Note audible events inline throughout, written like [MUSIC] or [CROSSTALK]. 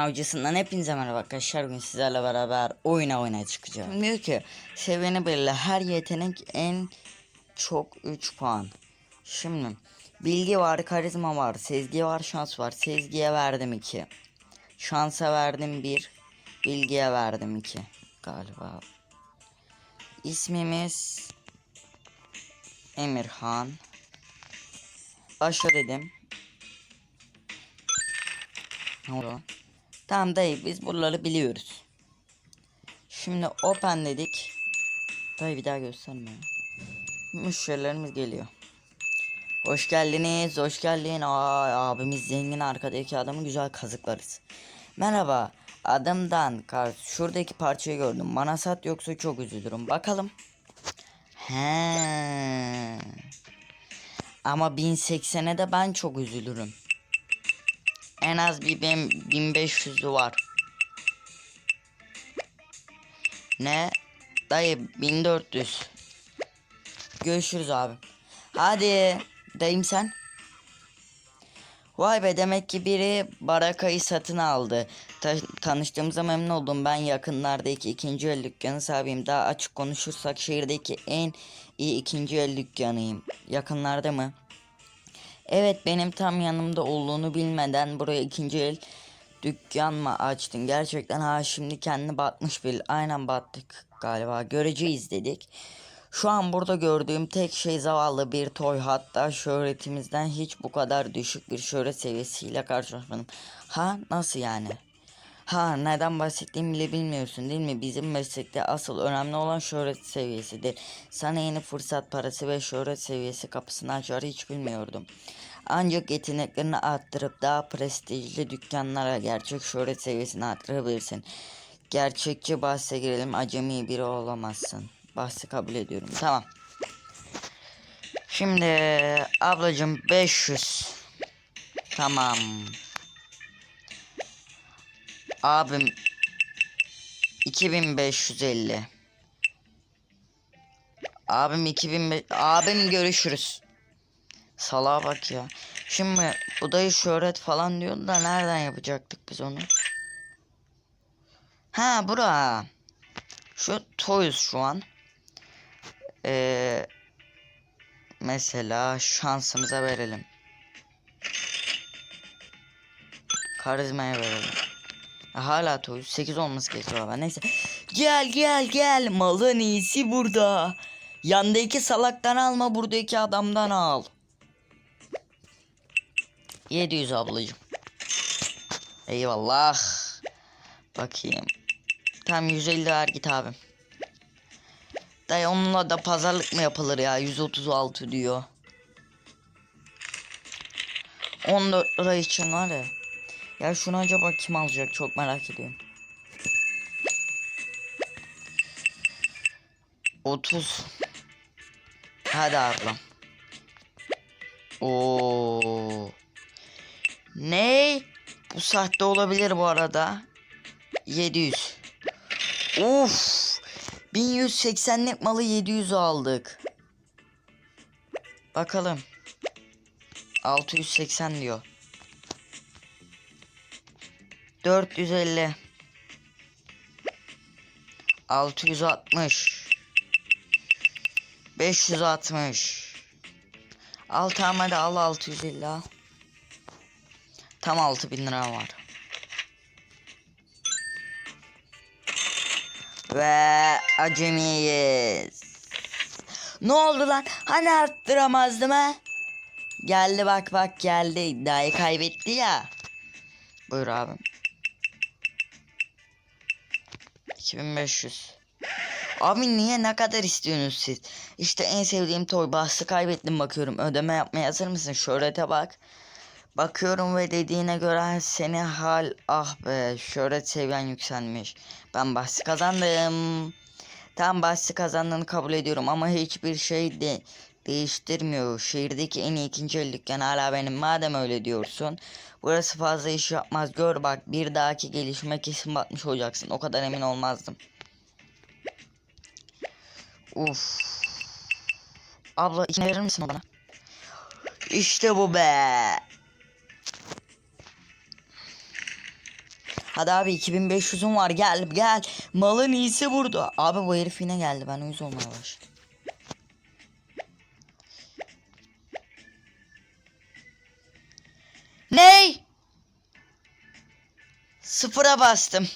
avcısından hepinize merhaba arkadaşlar. Bugün sizlerle beraber oyuna oynaya çıkacağım. Diyor ki seviyeni belirle her yetenek en çok 3 puan. Şimdi bilgi var, karizma var, sezgi var, şans var. Sezgiye verdim 2. Şansa verdim 1. Bilgiye verdim 2 galiba. İsmimiz Emirhan. Başla dedim. Ne oldu? Tamam dayı biz buraları biliyoruz. Şimdi open dedik. Dayı bir daha gösterme. Müşterilerimiz geliyor. Hoş geldiniz, hoş geldin. Aa, abimiz zengin arkadaki adamı güzel kazıklarız. Merhaba, adımdan kar. Şuradaki parçayı gördüm. Bana sat yoksa çok üzülürüm. Bakalım. He. Ama 1080'e de ben çok üzülürüm. En az bir benim 1500'lü var. Ne? Dayı 1400. Görüşürüz abi. Hadi. Dayım sen. Vay be demek ki biri Baraka'yı satın aldı. Ta- tanıştığımıza memnun oldum. Ben yakınlardaki ikinci el dükkanı sahibiyim. Daha açık konuşursak şehirdeki en iyi ikinci el dükkanıyım. Yakınlarda mı? Evet benim tam yanımda olduğunu bilmeden buraya ikinci el dükkan mı açtın? Gerçekten ha şimdi kendini batmış bil. Aynen battık galiba. Göreceğiz dedik. Şu an burada gördüğüm tek şey zavallı bir toy. Hatta şöhretimizden hiç bu kadar düşük bir şöhret seviyesiyle karşılaşmadım. Ha nasıl yani? Ha neden bahsettiğimi bile bilmiyorsun değil mi? Bizim meslekte asıl önemli olan şöhret seviyesidir. Sana yeni fırsat parası ve şöhret seviyesi kapısını açar hiç bilmiyordum. Ancak yeteneklerini arttırıp daha prestijli dükkanlara gerçek şöhret seviyesini arttırabilirsin. Gerçekçi bahse girelim acemi biri olamazsın. Bahsi kabul ediyorum. Tamam. Şimdi ablacım 500. Tamam. Abim 2550. Abim 2005 abim görüşürüz. Salağa bak ya. Şimdi bu dayı şöhret falan diyordu da nereden yapacaktık biz onu? Ha bura. Şu toyuz şu an. Ee, mesela şansımıza verelim. Karizmaya verelim. Hala toyuz 8 olması gerekiyor ama neyse. Gel gel gel malın iyisi burada. Yandaki salaktan alma buradaki adamdan al. 700 ablacım. Eyvallah. Bakayım. Tam 150 ver git abim. Dayı onunla da pazarlık mı yapılır ya? 136 diyor. 14 lira için var ya. Ya şunu acaba kim alacak çok merak ediyorum. 30. Hadi ablam. Oo. Ne? Bu sahte olabilir bu arada. 700. Uf. 1180'lik malı 700 aldık. Bakalım. 680 diyor. 450. 660. 560. Al tamam hadi al 650 al. Tam 6000 lira var. Ve acemiyiz. Ne oldu lan? Hani arttıramazdım ha? Geldi bak bak geldi. İddiayı kaybetti ya. Buyur abim. 2500. Abi niye ne kadar istiyorsunuz siz? İşte en sevdiğim toy bahsi kaybettim bakıyorum. Ödeme yapmaya hazır mısın? Şöhrete bak. Bakıyorum ve dediğine göre seni hal ah be şöhret seviyen yükselmiş. Ben bahsi kazandım. Tam bahsi kazandığını kabul ediyorum ama hiçbir şey de değiştirmiyor. Şehirdeki en iyi ikinci el dükkanı hala benim. Madem öyle diyorsun. Burası fazla iş yapmaz. Gör bak bir dahaki gelişme kesin batmış olacaksın. O kadar emin olmazdım. Uf. Abla içine verir misin bana? İşte bu be. Hadi abi 2500'üm var gel gel. Malın iyisi burada. Abi bu herif yine geldi ben uyuz olmaya başladım. Sıfıra bastım.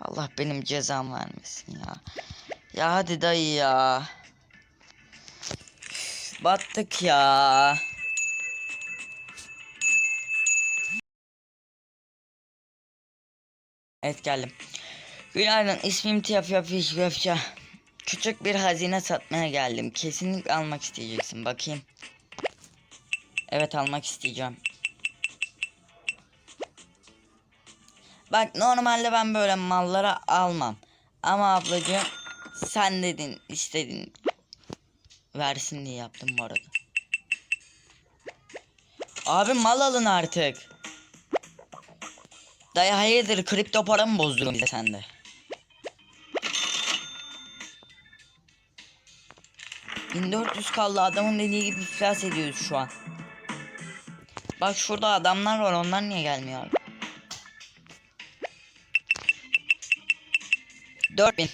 Allah benim cezam vermesin ya. Ya hadi dayı ya. Battık ya. Evet geldim. Günaydın ismim Tiyaf Yafiş Göfçe. Küçük bir hazine satmaya geldim. Kesinlikle almak isteyeceksin. Bakayım. Evet almak isteyeceğim. Bak normalde ben böyle mallara almam. Ama ablacığım sen dedin istedin. Versin diye yaptım bu arada. Abi mal alın artık. Dayı hayırdır kripto para mı bozdurun bize sende? ...1400 kaldı adamın dediği gibi iflas ediyoruz şu an. Bak şurada adamlar var onlar niye gelmiyor 4000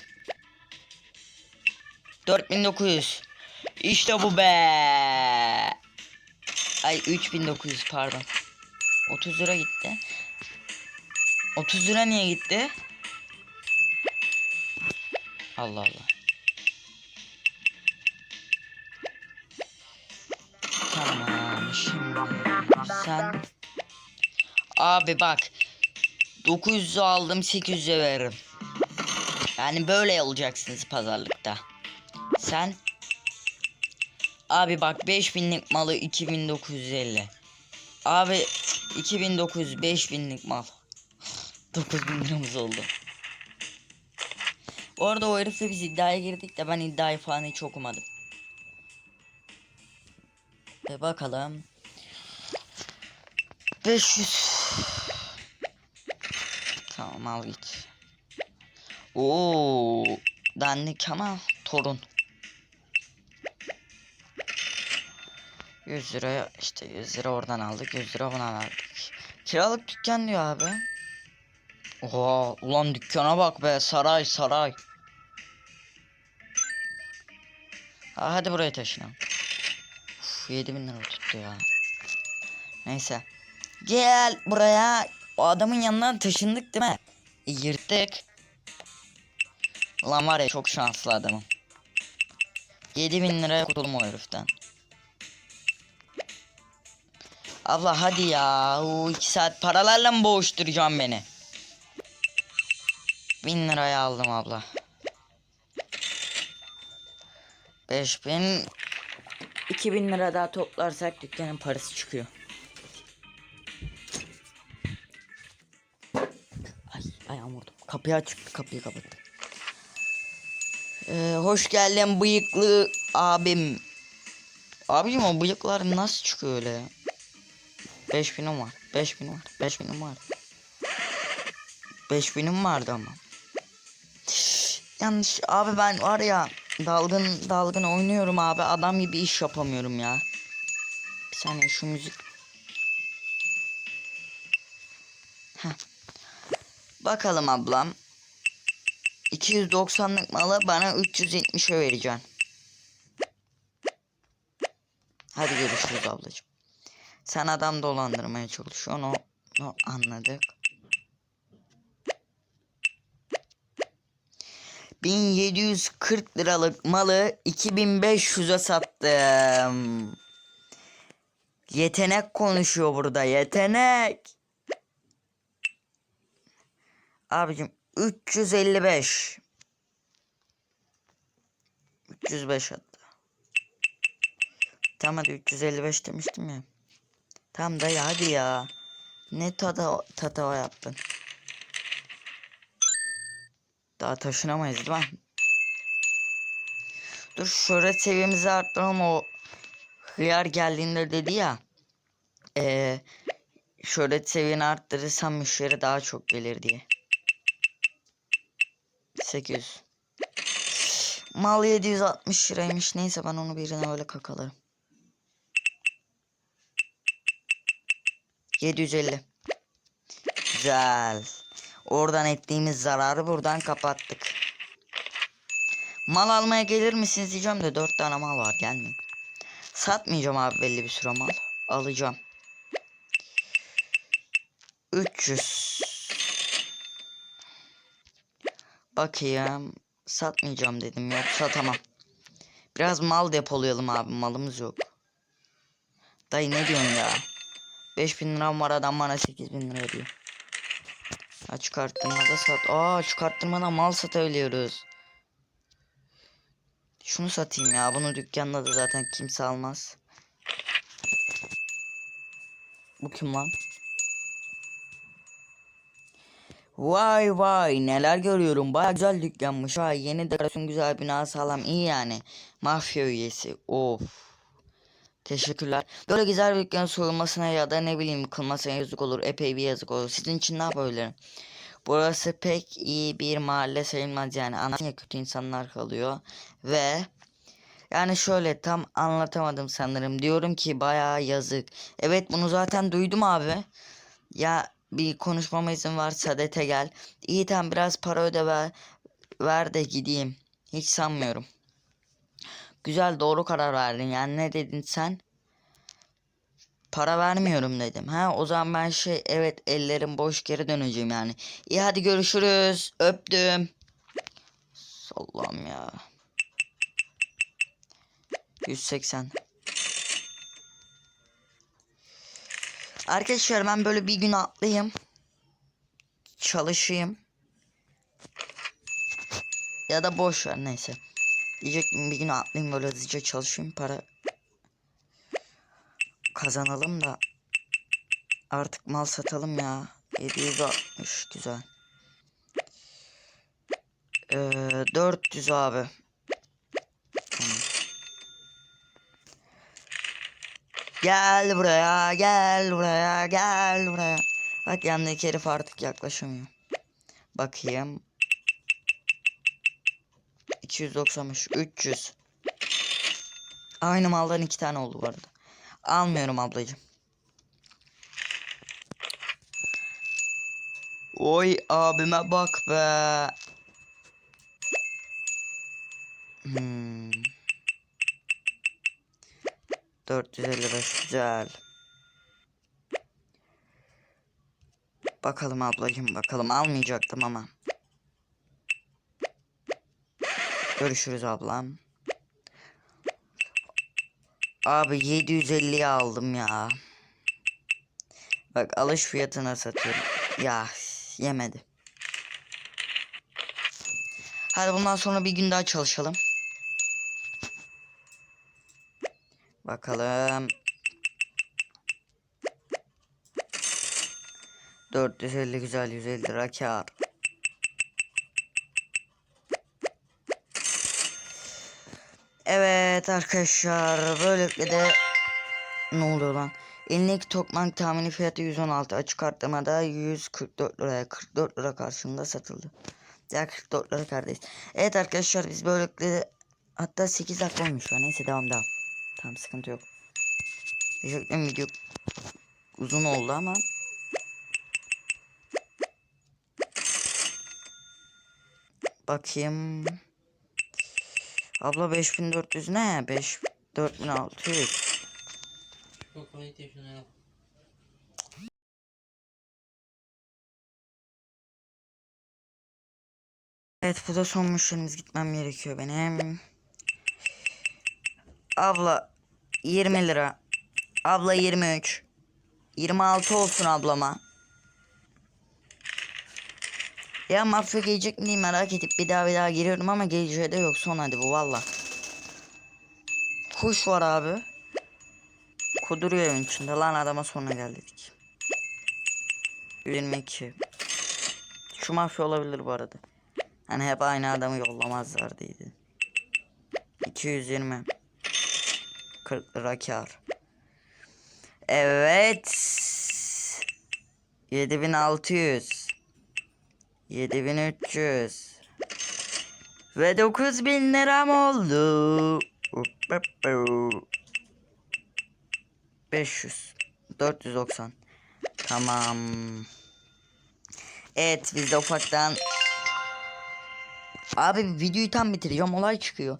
4900 İşte bu be Ay 3900 pardon 30 lira gitti 30 lira niye gitti? Allah Allah. Tamam şimdi sen Abi bak 900'ü aldım 800'e veririm. Yani böyle olacaksınız pazarlıkta. Sen Abi bak 5000'lik malı 2950. Abi 2900 5000'lik mal. [SIGHS] 9000 liramız oldu. Bu arada o herifle biz iddiaya girdik de ben iddiayı falan hiç okumadım. Ve bakalım. 500. Tamam al git. Oo, dandik ama torun. 100 liraya işte 100 lira oradan aldık 100 lira bundan aldık. Kiralık dükkan diyor abi. Oha ulan dükkana bak be saray saray. Ha, hadi buraya taşınalım. Uf, 7000 lira tuttu ya. Neyse. Gel buraya. O adamın yanından taşındık değil mi? E, yırttık. Ulan var ya çok şanslı adamım. 7000 liraya kurtuldum o heriften. Abla hadi ya. O iki saat paralarla mı boğuşturacağım beni? Bin liraya aldım abla. Beş bin. İki bin lira daha toplarsak dükkanın parası çıkıyor. Ay ayağım vurdum. Kapıyı açık kapıyı kapattım. Ee, hoş geldin bıyıklı abim. Abicim o bıyıklar nasıl çıkıyor öyle ya? 5000'im var. 5000 var. 5000'im var. 5000'im vardı ama. Yanlış abi ben var ya dalgın dalgın oynuyorum abi adam gibi iş yapamıyorum ya. Bir saniye şu müzik. Heh. Bakalım ablam. 290'lık malı bana 370'e vereceksin. Hadi görüşürüz ablacığım. Sen adam dolandırmaya çalışıyorsun o, o anladık. 1740 liralık malı 2500'e sattım. Yetenek konuşuyor burada yetenek. Abicim 355. 305 hatta. Tamam hadi 355 demiştim ya. Tamam dayı hadi ya. Ne tada tatava yaptın. Daha taşınamayız değil mi? Dur şöhret seviyemizi arttıralım o hıyar geldiğinde dedi ya. Eee şöhret seviyeni arttırırsam müşteri daha çok gelir diye. 800. Mal 760 liraymış. Neyse ben onu birine böyle kakalarım. 750. Güzel. Oradan ettiğimiz zararı buradan kapattık. Mal almaya gelir misiniz diyeceğim de 4 tane mal var gelmeyin. Satmayacağım abi belli bir süre mal. Alacağım. 300. Bakayım. Satmayacağım dedim yok satamam. Biraz mal depolayalım abi malımız yok. Dayı ne diyorsun ya? 5000 liram var adam bana 8000 lira diyor. Ha çıkarttırmada sat. Aa çıkarttırmadan mal satabiliyoruz. Şunu satayım ya. Bunu dükkanda da zaten kimse almaz. Bu kim lan? Vay vay neler görüyorum. Baya güzel dükkanmış. Vay yeni dekorasyon güzel bina sağlam iyi yani. Mafya üyesi. Of. Teşekkürler. Böyle güzel bir dükkanın soyulmasına ya da ne bileyim yıkılmasına yazık olur. Epey bir yazık olur. Sizin için ne yapabilirim? Burası pek iyi bir mahalle sayılmaz yani. Anlatınca kötü insanlar kalıyor. Ve yani şöyle tam anlatamadım sanırım. Diyorum ki bayağı yazık. Evet bunu zaten duydum abi. Ya bir konuşmama izin var Sadete gel. İyi tamam biraz para öde ver, ver de gideyim. Hiç sanmıyorum. Güzel doğru karar verdin. Yani ne dedin sen? Para vermiyorum dedim. Ha o zaman ben şey evet ellerim boş geri döneceğim yani. İyi hadi görüşürüz. Öptüm. Allah'ım ya. 180. Arkadaşlar ben böyle bir gün atlayayım. Çalışayım. Ya da boş ver neyse. Diyecektim bir gün atlayayım böyle hızlıca çalışayım para kazanalım da artık mal satalım ya. 760 güzel. Ee, 400 abi. Gel buraya, gel buraya, gel buraya. Bak yanındaki herif artık yaklaşamıyor. Bakayım. 290'mış. 300. Aynı maldan iki tane oldu bu arada. Almıyorum ablacığım. Oy abime bak be. Hmm. 455 güzel. Bakalım ablacığım bakalım almayacaktım ama. Görüşürüz ablam. Abi 750'ye aldım ya. Bak alış fiyatına satıyorum. Ya yemedi. Hadi bundan sonra bir gün daha çalışalım. Bakalım. 450 güzel 150 lira kar. Evet arkadaşlar böylelikle de ne oluyor lan? Elindeki tokmak tahmini fiyatı 116 açık arttırmada 144 liraya 44 lira karşılığında satıldı. Ya 44 lira kardeş. Evet arkadaşlar biz böylelikle hatta 8 dakika olmuş neyse devam devam. Tamam sıkıntı yok. Diyecektim video uzun oldu ama Bakayım. Abla 5400 ne? 5 4600. Yok onu iteyim şunu. Evet bu da son müşterimiz gitmem gerekiyor benim. Abla 20 lira. Abla 23. 26 olsun ablama. Ya mafya gelecek mi merak edip bir daha bir daha giriyorum ama geleceği de yok son hadi bu valla. Kuş var abi. Kuduruyor evin içinde lan adama sonra geldik. 22. Şu mafya olabilir bu arada. Hani hep aynı adamı yollamazlar diye. 220. 40 lira. Evet. 7600. 7300. Ve 9000 liram oldu. 500. 490. Tamam. Evet biz de ufaktan Abi videoyu tam bitireceğim olay çıkıyor.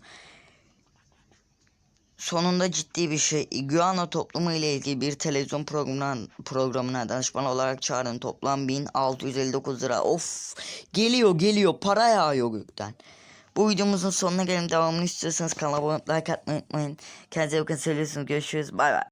Sonunda ciddi bir şey. Iguana toplumu ile ilgili bir televizyon programına, programına danışman olarak çağrın toplam 1659 lira. Of geliyor geliyor para yağıyor gökten. Bu videomuzun sonuna gelin devamını istiyorsanız kanala abone olup like atmayı unutmayın. Kendinize bakın söylüyorsunuz görüşürüz bay bay.